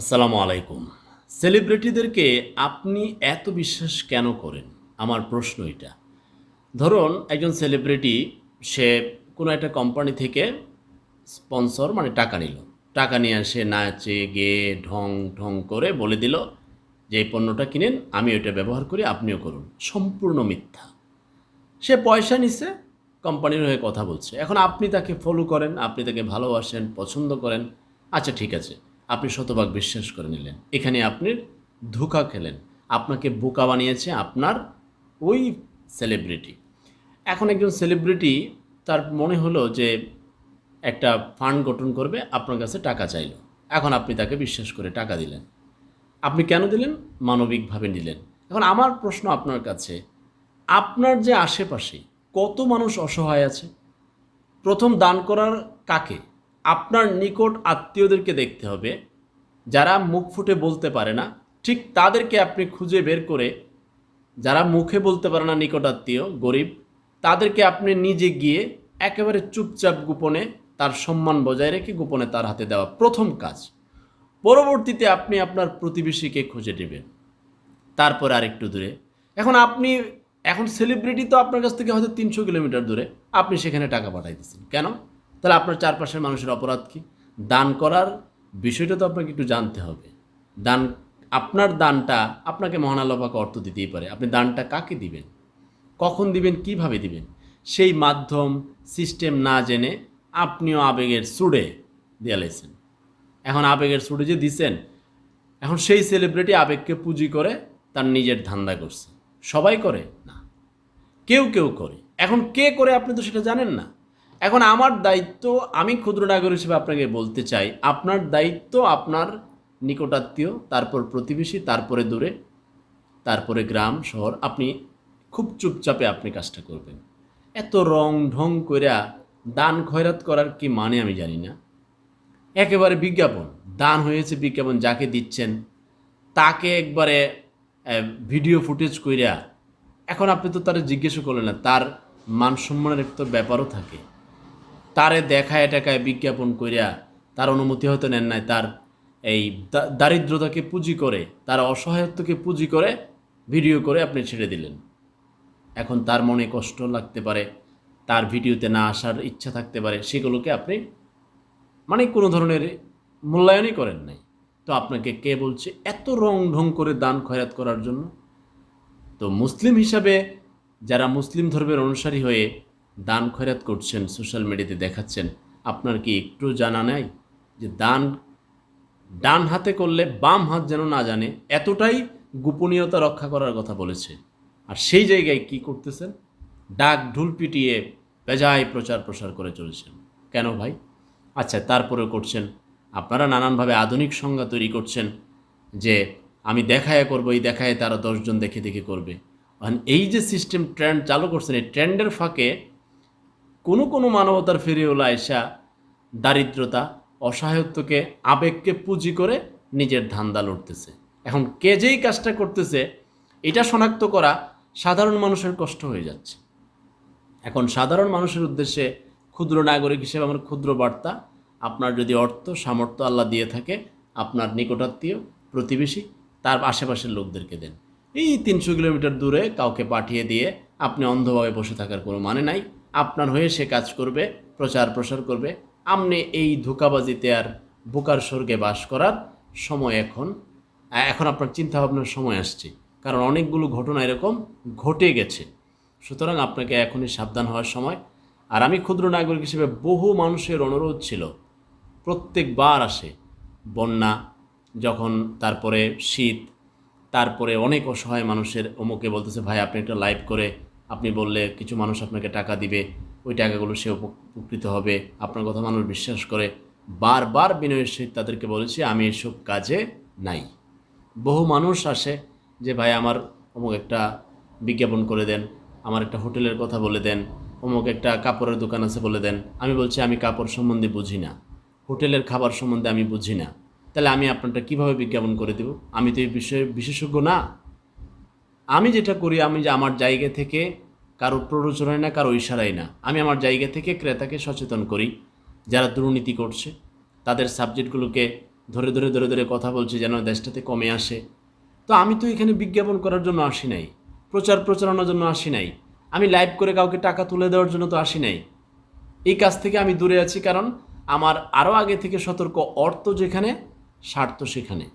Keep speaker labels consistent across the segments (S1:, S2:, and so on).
S1: আসসালামু আলাইকুম। সেলিব্রিটিদেরকে আপনি এত বিশ্বাস কেন করেন? আমার প্রশ্ন এটা। ধরুন, একজন সেলিব্রিটি, সে কোনো একটা কোম্পানি থেকে স্পন্সর মানে টাকা নিল। টাকা নিয়ে সে নাচে, গেয়ে, ঢং ঢং করে বলে দিল যে, এই পণ্যটা কিনেন, আমি ওইটা ব্যবহার করি, আপনিও করুন। সম্পূর্ণ মিথ্যা। সে পয়সা নিছে, কোম্পানির হয়ে কথা বলছে। এখন আপনি তাকে ফলো করেন, আপনি তাকে ভালোবাসেন, পছন্দ করেন। আচ্ছা ঠিক আছে। আপনি শতভাগ বিশ্বাস করে নিলেন। এখানে আপনি ধোকা খেলেন। আপনাকে বোকা বানিয়েছে আপনার ওই সেলিব্রিটি এখন একজন সেলিব্রিটি তার মনে হলো যে একটা ফান্ড গঠন করবে, আপনার কাছে টাকা চাইলো। এখন আপনি তাকে বিশ্বাস করে টাকা দিলেন। আপনি কেন দিলেন? মানবিকভাবে নিলেন। এখন আমার প্রশ্ন আপনার কাছে, আপনার যে আশেপাশে কত মানুষ অসহায় আছে? প্রথম দান করার কাকে? আপনার নিকট আত্মীয়দেরকে দেখতে হবে। যারা মুখ ফুটে বলতে পারে না, ঠিক তাদেরকে আপনি খুঁজে বের করে যারা মুখে বলতে পারে না নিকট আত্মীয়, গরিব, তাদেরকে আপনি নিজে গিয়ে একেবারে চুপচাপ গোপনে তার সম্মান বজায় রেখে গোপনে তার হাতে দেওয়া প্রথম কাজ। পরবর্তীতে আপনি আপনার প্রতিবেশীকে খুঁজে নেবেন। তারপরে আরেকটু দূরে। এখন আপনি, এখন সেলিব্রিটি তো আপনার কাছ থেকে হয়তো তিনশো কিলোমিটার দূরে। আপনি সেখানে টাকা পাঠাইতেছেন। কেন? তাহলে আপনার চারপাশের মানুষের অপরাধ কি? দান করার বিষয়টা তো আপনাকে একটু জানতে হবে। দান, আপনার দানটা আপনাকে মহান অর্থ দিতেই পারে। আপনি দানটা কাকে দিবেন? কখন দিবেন? কীভাবে দিবেন? সেই মাধ্যম সিস্টেম না জেনে আপনিও আবেগের সুড়ে দিয়ালাইছেন এখন আবেগের সুড়ে যে দিছেন, এখন সেই সেলিব্রিটি আবেগকে পুঁজি করে তার নিজের ধান্দা করছে। সবাই করে? না। কেউ কেউ করে। এখন কে করে আপনি তো সেটা জানেন না। এখন আমার দায়িত্ব আমি ক্ষুদ্র নাগরিক হিসেবে আপনাকে বলতে চাই, আপনার দায়িত্ব আপনার নিকটাত্মীয়, তারপর প্রতিবেশী, তারপরে দূরে, তারপরে গ্রাম, শহর, আপনি খুব চুপচাপে আপনি কাজটা করবেন। এত রং ঢং কইরা দান খয়রাত করার কি মানে আমি জানি না। একেবারে বিজ্ঞাপন, দান হয়েছে বিজ্ঞাপন যাকে দিচ্ছেন, তাকে একবারে ভিডিও ফুটেজ কইরা, এখন আপনি তো তারা জিজ্ঞেসও করলেন না, তার মান সম্মানের একটা ব্যাপারও থাকে। তারে দেখায় টাকায় বিজ্ঞাপন করিয়া তার অনুমতি হয়তো নেন নাই, তার এই দারিদ্রতাকে পুঁজি করে, তার অসহায়ত্বকে পুঁজি করে ভিডিও করে আপনি ছেড়ে দিলেন। এখন তার মনে কষ্ট লাগতে পারে, তার ভিডিওতে না আসার ইচ্ছা থাকতে পারে, সেগুলোকে আপনি মানে কোনো ধরনের মূল্যায়নই করেন নাই। তো আপনাকে কে বলছে এত রং ঢং করে দান খয়রাত করার জন্য? তো মুসলিম হিসাবে যারা মুসলিম ধর্মের অনুসারী হয়ে দান খয়রাত করছেন, সোশ্যাল মিডিয়াতে দেখাচ্ছেন, আপনার কি একটু জানা নাই যে দান, ডান হাতে করলে বাম হাত যেন না জানে? এতটাই গোপনীয়তা রক্ষা করার কথা বলেছে। আর সেই জায়গায় কি করতেছেন? ডাক ঢুল পিটিয়ে বেজায় প্রচার প্রসার করে চলেছেন। কেন ভাই? আচ্ছা তারপরেও করছেন। আপনারা নানানভাবে আধুনিক সংজ্ঞা তৈরি করছেন যে আমি দেখায় করব, এই দেখায় তারা দশজন দেখে দেখে করবে। এই যে সিস্টেম ট্রেন্ড চালু করছেন, এই ট্রেন্ডের ফাঁকে কোনো কোনো মানবতার ফেরিওলা এসা দারিদ্রতা, অসহায়ত্বকে, আবেগকে পুঁজি করে নিজের ধান্দা লড়তেছে। এখন কে যেই কাজটা করতেছে, এটা শনাক্ত করা সাধারণ মানুষের কষ্ট হয়ে যাচ্ছে। এখন সাধারণ মানুষের উদ্দেশ্যে ক্ষুদ্র নাগরিক হিসেবে আমার ক্ষুদ্র বার্তা, আপনার যদি অর্থ, সামর্থ্য আল্লাহ দিয়ে থাকে, আপনার নিকটাত্মীয়, প্রতিবেশী, তার আশেপাশের লোকদেরকে দেন। এই তিনশো কিলোমিটার দূরে কাউকে পাঠিয়ে দিয়ে আপনি অন্ধভাবে বসে থাকার কোনো মানে নাই। আপনার হয়ে সে কাজ করবে, প্রচার প্রসার করবে। আপনি এই ধোকাবাজিতে আর বোকার স্বর্গে বাস করার সময় এখন এখন আপনার চিন্তাভাবনার সময় আসছে। কারণ অনেকগুলো ঘটনা এরকম ঘটে গেছে। সুতরাং আপনাকে এখনই সাবধান হওয়ার সময়। আর আমি ক্ষুদ্র নাগরিক হিসেবে বহু মানুষের অনুরোধ ছিল, প্রত্যেকবার আসে। বন্যা, যখন তারপরে শীত, তারপরে অনেক অসহায় মানুষের অমুকে বলতেছে, ভাই, আপনি একটা লাইভ করে আপনি বললে কিছু মানুষ আপনাকে টাকা দিবে, ওই টাকাগুলো সে উপ- উপকৃত হবে। আপনার কথা মানুষ বিশ্বাস করে। বারবার বিনয়ের সহিত তাদেরকে বলেছি, আমি এসব কাজে নাই। বহু মানুষ আসে যে, ভাই, আমার অমুক একটা বিজ্ঞাপন করে দেন, আমার একটা হোটেলের কথা বলে দেন, অমুক একটা কাপড়ের দোকান আছে বলে দেন। আমি বলছি, আমি কাপড় সম্বন্ধে বুঝি না। হোটেলের খাবার সম্বন্ধে আমি বুঝি না। তাহলে আমি আপনারটা কীভাবে বিজ্ঞাপন করে দেব? আমি তো এই বিষয়ে বিশেষজ্ঞ না। আমি যেটা করি, আমি যে আমার জায়গা থেকে কারও প্ররোচনায় না, কারও ইশারায় না, আমি আমার জায়গা থেকে ক্রেতাকে সচেতন করি, যারা দুর্নীতি করছে, তাদের সাবজেক্টগুলোকে ধরে ধরে ধরে ধরে কথা বলছে যেন দেশটাতে কমে আসে। তো আমি তো এখানে বিজ্ঞাপন করার জন্য আসি নাই, প্রচার প্রচারণার জন্য আসি নাই, আমি লাইভ করে কাউকে টাকা তুলে দেওয়ার জন্য তো আসি নাই। এই কাজ থেকে আমি দূরে আছি কারণ আমার আরও আগে থেকে সতর্ক অর্থ যেখানে, স্বার্থ সেখানে,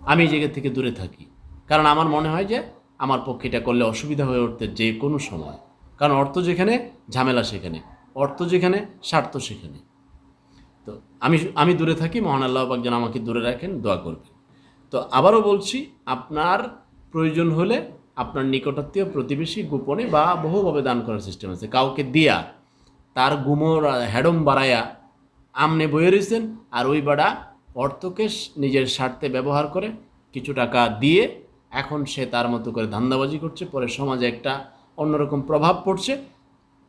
S1: আমি এই জায়গা থেকে দূরে থাকি। কারণ আমার মনে হয় যে আমার পক্ষে এটা করলে অসুবিধা হয়ে উঠতে যে কোনো সময়। কারণ অর্থ যেখানে, ঝামেলা সেখানে। অর্থ যেখানে, স্বার্থ সেখানে। তো আমি আমি দূরে থাকি, মহান আল্লাহ পাক যেন আমাকে দূরে রাখেন, দোয়া করবেন। তো আবারও বলছি, আপনার প্রয়োজন হলে আপনার নিকটাত্মীয় প্রতিবেশী গোপনে বা বহুভাবে দান করার সিস্টেম আছে। কাউকে দিয়া তার গুমর হ্যাডম বাড়ায়া আমনে বয়ে রয়েছেন আর ওই বাড়া অর্থকে নিজের স্বার্থে ব্যবহার করে কিছু টাকা দিয়ে এখন সে তার মতো করে ধান্দাবাজি করছে, পরে সমাজে একটা অন্যরকম প্রভাব পড়ছে।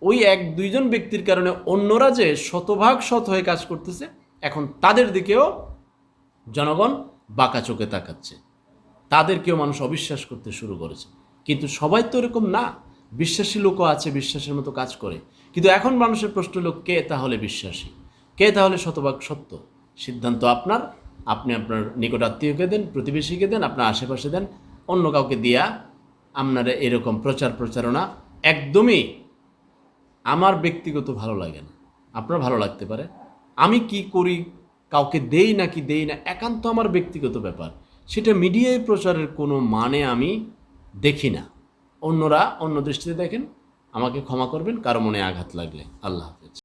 S1: ওই এক দুইজন ব্যক্তির কারণে অন্যরা যে শতভাগ শত হয়ে কাজ করতেছে, এখন তাদের দিকেও জনগণ বাঁকা চোখে তাকাচ্ছে। তাদেরকেও মানুষ অবিশ্বাস করতে শুরু করেছে। কিন্তু সবাই তো এরকম না। বিশ্বাসী লোকও আছে, বিশ্বাসের মতো কাজ করে। কিন্তু এখন মানুষের প্রশ্ন হলো, কে তাহলে বিশ্বাসী? কে তাহলে শতভাগ সত্য? সিদ্ধান্ত আপনার। আপনি আপনার নিকট আত্মীয়কে দেন, প্রতিবেশীকে দেন, আপনার আশেপাশে দেন। অন্য কাউকে দিয়া আপনারা এরকম প্রচার প্রচারণা একদমই আমার ব্যক্তিগত ভালো লাগে না। আপনার ভালো লাগতে পারে। আমি কি করি, কাউকে দেই নাকি দেই না, একান্ত আমার ব্যক্তিগত ব্যাপার। সেটা মিডিয়ায় প্রচারের কোনো মানে আমি দেখি না। অন্যরা অন্য দৃষ্টিতে দেখেন, আমাকে ক্ষমা করবেন, কারও মনে আঘাত লাগলে। আল্লাহ হাফেজ।